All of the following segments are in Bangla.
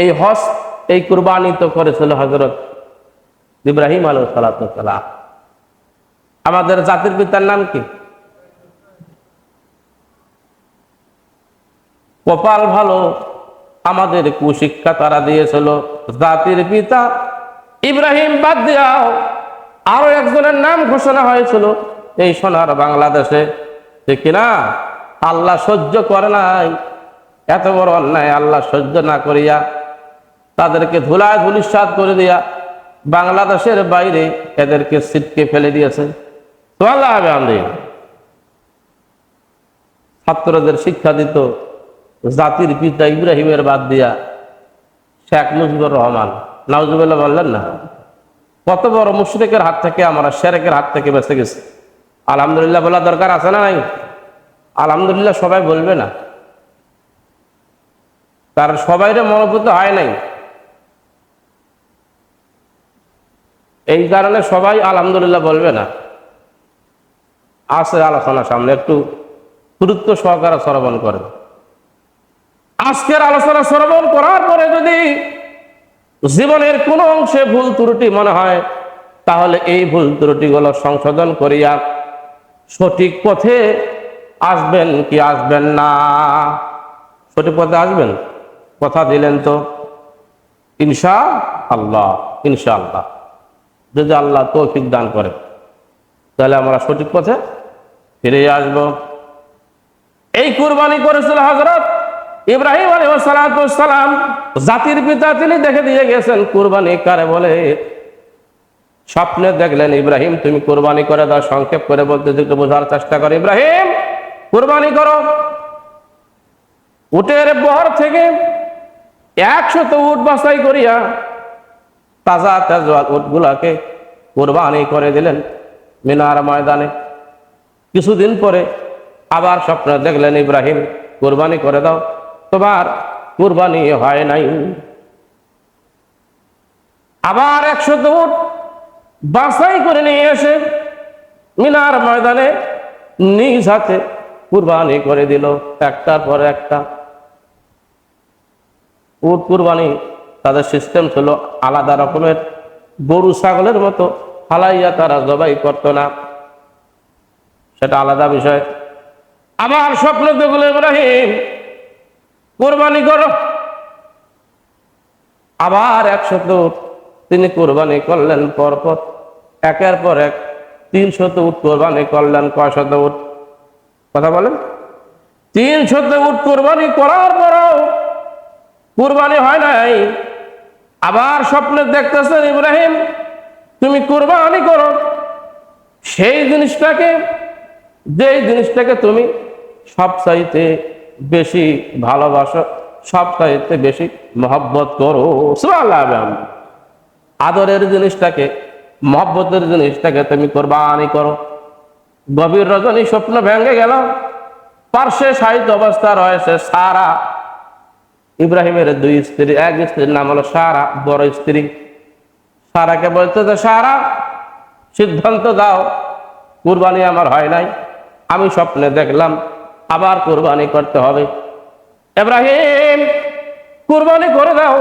এই হস এই কুরবানি তো করেছিল হজরত ইব্রাহিম আলহ সালাতাম আমাদের জাতির পিতার নাম কি? কপাল ভালো, আমাদের কুশিক্ষা তারা দিয়েছিল। জাতির পিতা ইব্রাহিম বাদ দিয়াও আরও একজনের নাম ঘোষণা হয়েছিল। এই সোনার বাংলাদেশে কিনা? আল্লাহ সহ্য করে নাই। এত বড় অন্যায় আল্লাহ সহ্য না করিয়া তাদেরকে ধুলায় ধুলিসাত করে দিয়া বাংলাদেশের বাইরে এদেরকে সিটকে ফেলে দিয়েছে। তো আল্লাহ আমাদের ছাত্রদের শিক্ষা দিত, জাতির পিতা ইব্রাহিমের বাদ দিয়া শেখ মুজিবুর রহমান। নাউজুবুল্লাহ বললেন না, কত বড় মুশরিকের হাত থেকে আমরা শেরেকের হাত থেকে বেঁচে গেছি। আলহামদুলিল্লাহ বলা দরকার আছে না নাই? আলহামদুলিল্লাহ সবাই বলবে না। কারণ সবাইরে মনোভূত হয় নাই। এই কারণে সবাই আলহামদুলিল্লাহ বলবে না। আছে আলোচনা সামনে একটু গুরুত্ব সহকারে শ্রবণ করেন আজকের আলোচনা শ্রবণ করার পরে যদি জীবনের কোনো অংশে ভুল ত্রুটি মনে হয়, তাহলে এই ভুল ত্রুটিগুলো সংশোধন করিয়া সঠিক পথে আসবেন কি আসবেন না। সঠিক পথে আসবেন? কথা দিলেন তো ইনশা আল্লাহ ইনশা আল্লাহ যদি আল্লাহ তৌফিক দান করে, তাহলে আমরা সঠিক পথে ফিরে আসব। এই কুরবানি করেছিল হজরত ইব্রাহিম আলী সালাম। জাতির পিতা তিনি দেখে দিয়ে গেছেন, কুরবানি কারে বলে? স্বপ্নে দেখলেন, ইব্রাহিম, তুমি কুরবানি করে দাও, সংক্ষেপ করে বলতে একটু বোঝার চেষ্টা করো। ইব্রাহিম, কুরবানি করো। উটের বহর থেকে একশত উট বাছাই করিয়া তাজা তাজা উটগুলাকে কোরবানি করে দিলেন মিনার ময়দানে। কিছুদিন পরে আবার স্বপ্ন দেখলেন, ইব্রাহিম, কোরবানি করে দাও, তোমার কোরবানি হয় নাই। আবার একশত উট বাছাই করে নিয়ে এসে মিনার ময়দানে নিজ হাতে কুরবানি করে দিল, একটার পর একটা। উট কুরবানি তাদের সিস্টেম ছিল আলাদা রকমের। গরু, ছাগলের মতো। ফালাইয়া তারা জবাই করত না। সেটা আলাদা বিষয়। আমার স্বপ্ন দেখল ইব্রাহিম। কোরবানি করো। আবার একশত উট তিনি কোরবানি করলেন পরপর। একের পর এক তিনশত উট কোরবানি করলেন, কয় শত উট? কথা বলেন। তিন শত উট কোরবানি করার পরও কোরবানি হয় নাই। আবার স্বপ্নে দেখতেছেন ইব্রাহিম, তুমি কুরবানি করো। সেই জিনিসটাকে, যেই জিনিসটাকে তুমি সব চাইতে বেশি ভালোবাসো সব চাইতে বেশি মহব্বত করো। আদরের জিনিসটাকে, মহব্বতের জিনিসটাকে তুমি কোরবানি করো। গভীর রজনী স্বপ্ন ভেঙে গেল। পার্শ্বে সাহিত্য অবস্থা রয়েছে সারা ইব্রাহিমের দুই স্ত্রী, এক স্ত্রীর নাম হলো সারা, বড় স্ত্রী। সারাকে বলতে তো সারা, সিদ্ধান্ত দাও, কুরবানি আমার হয় নাই। আমি স্বপ্নে দেখলাম, আবার কুরবানি করতে হবে। ইব্রাহিম, কুরবানি করে দাও।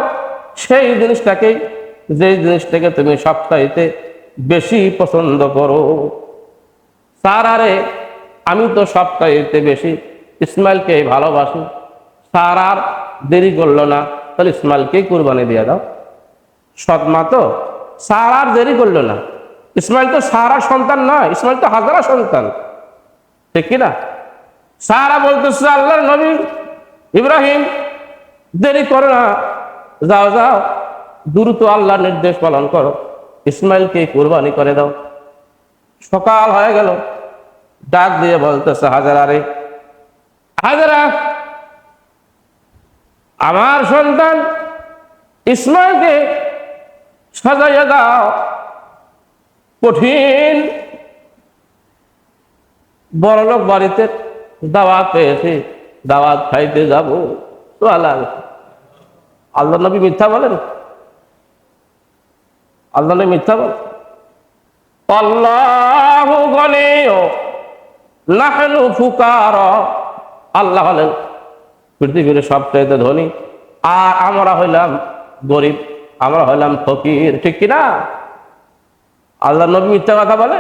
সেই জিনিসটাকে যে জিনিসটাকে তুমি সপ্তাহেতে বেশি পছন্দ করো। সারারে, আমি তো সপ্তাহেতে বেশি ইসমাইলকে ভালোবাসি। সারার দেরি করল না। তাহলে ইসমাইলকেই কুরবানি দিয়ে দাও। সৎমা তো সারার দেরি করল না। ইসমাইল তো সারা সন্তান নয়, ইসমাইল তো হাজারা সন্তান। ঠিক কিনা সারা বলতেছে, আল্লাহর নবী ইব্রাহিম, দেরি করো না। যাও যাও, দ্রুত আল্লাহর নির্দেশ পালন করো। ইসমাইলকে কুরবানি করে দাও। সকাল হয়ে গেল। ডাক দিয়ে বলতেছে, হাজারা রে, হাজারা আমার সন্তান ইসমাইলকে সাজাইয়া দাও। কঠিন বড়লোক বাড়িতে দাওয়াত পেয়েছি, দাওয়াত খাইতে যাব। তো আল্লাহ আল্লাহ নবী মিথ্যা বলেন? আল্লাহ নবী মিথ্যা বলেন? আল্লাহ গনেয়, নাহনু ফুকার। আল্লাহ হলেন পৃথিবীর সবচাইতে ধনী। আর আমরা হইলাম গরিব, আমরা হইলাম ফকির, ঠিক কিনা? আল্লাহ নবী মিথ্যা কথা বলে?